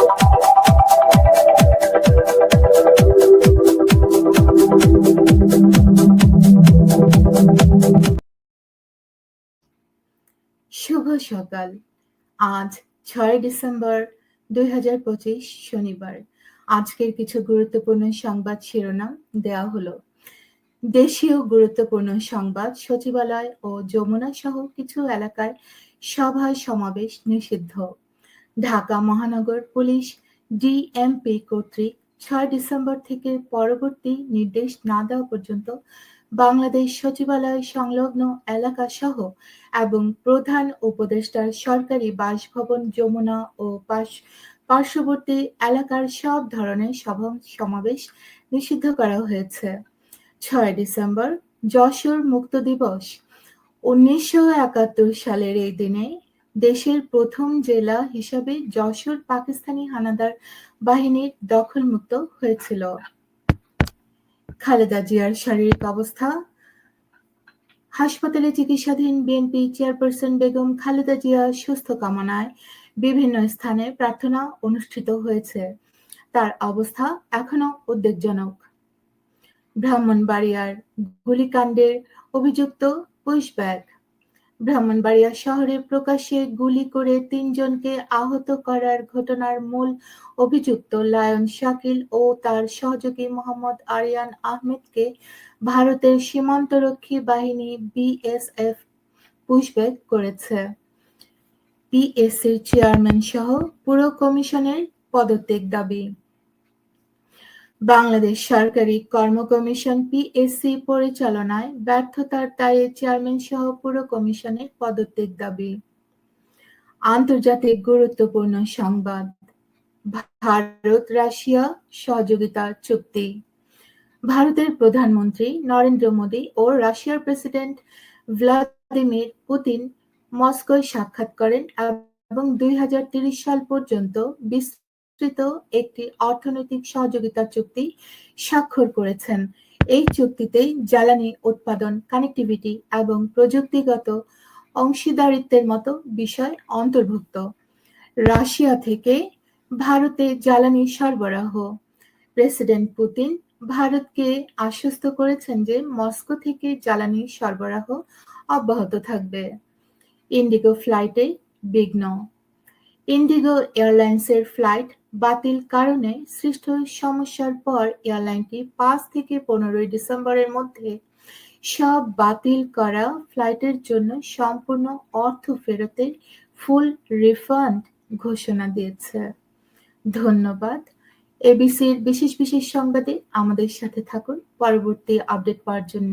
শুভ সকাল। আজ ছয় ডিসেম্বর দুই হাজার পঁচিশ শনিবার। আজকের কিছু গুরুত্বপূর্ণ সংবাদ শিরোনাম দেয়া হলো। দেশীয় গুরুত্বপূর্ণ সংবাদ সচিবালয় ও যমুনা সহ কিছু এলাকায় সভা সমাবেশ নিষিদ্ধ। ঢাকা মহানগর পুলিশ ডিএমপি কর্তৃক ছয় ডিসেম্বর থেকে পরবর্তী নির্দেশ না দেওয়া পর্যন্ত বাংলাদেশ সচিবালয় সংলগ্ন এলাকা সহ এবং প্রধান উপদেষ্টার সরকারি বাসভবন, যমুনা ও পাশ- পার্শ্ববর্তী এলাকার সব ধরনের সভা সমাবেশ নিষিদ্ধ করা হয়েছে। ছয় ডিসেম্বর যশোর মুক্ত দিবস। উনিশশো একাত্তর সালের এই দিনে দেশের প্রথম জেলা হিসাবে যশোর পাকিস্তানি হানাদার বাহিনীর দখলমুক্ত হয়েছিল। খালেদা জিয়ার শারীরিক অবস্থা। হাসপাতালে চিকিৎসাধীন বিএনপি চেয়ারপারসন বেগম খালেদা জিয়া সুস্থ কামনায় বিভিন্ন স্থানে প্রার্থনা অনুষ্ঠিত হয়েছে। তার অবস্থা এখনও উদ্বেগজনক। ব্রাহ্মণবাড়িয়ার গুলিকাণ্ডের অভিযুক্ত পুশব্যাক ব্রাহ্মণবাড়িয়া শহরে প্রকাশ্যে গুলি করে তিনজনকে আহত করার ঘটনার মূল অভিযুক্ত লায়ন শাকিল ও তার সহযোগী মোহাম্মদ আরিয়ান আহমেদকে ভারতের সীমান্তরক্ষী বাহিনী বিএসএফ পুশব্যাক করেছে। পিএসসির চেয়ারম্যান সহ পুরো কমিশনের পদত্যাগ দাবি। বাংলাদেশ সরকারি কর্ম কমিশন পিএসসি পরিচালনায় ব্যর্থতার দায়ে চেয়ারম্যান সহ পুরো কমিশনের পদত্যাগ দাবি। আন্তর্জাতিক গুরুত্বপূর্ণ সংবাদ। ভারত রাশিয়া সহযোগিতা চুক্তি। ভারতের প্রধানমন্ত্রী নরেন্দ্র মোদী ও রাশিয়ার প্রেসিডেন্ট ভ্লাদিমির পুতিন মস্কোয় সাক্ষাৎ করেন এবং দুই সাল পর্যন্ত বিস্তৃত একটি অর্থনৈতিক সহযোগিতা চুক্তি স্বাক্ষর করেছেন। এই চুক্তিতে জ্বালানি উৎপাদন কানেক্টিভিটি এবং প্রযুক্তিগত অংশীদারিত্বের মতো বিষয় অন্তর্ভুক্ত। রাশিয়া থেকে ভারতে জ্বালানি সরবরাহ। প্রেসিডেন্ট পুতিন ভারতকে আশ্বস্ত করেছেন যে মস্কো থেকে জ্বালানি সরবরাহ অব্যাহত থাকবে। ইন্ডিগো ফ্লাইটে বিঘ্ন ইন্ডিগো এয়ারলাইন্সের ফ্লাইট বাতিল কারণে সৃষ্ট সমস্যার পর এয়ারলাইনটি পাঁচ থেকে পনেরোই ডিসেম্বরের মধ্যে সব বাতিল করা ফ্লাইটের জন্য সম্পূর্ণ অর্থ ফেরতের ফুল রিফান্ড ঘোষণা দিয়েছে। ধন্যবাদ। এবিসির বিশেষ বিশেষ সংবাদে আমাদের সাথে থাকুন। পরবর্তী আপডেট পাওয়ার জন্য।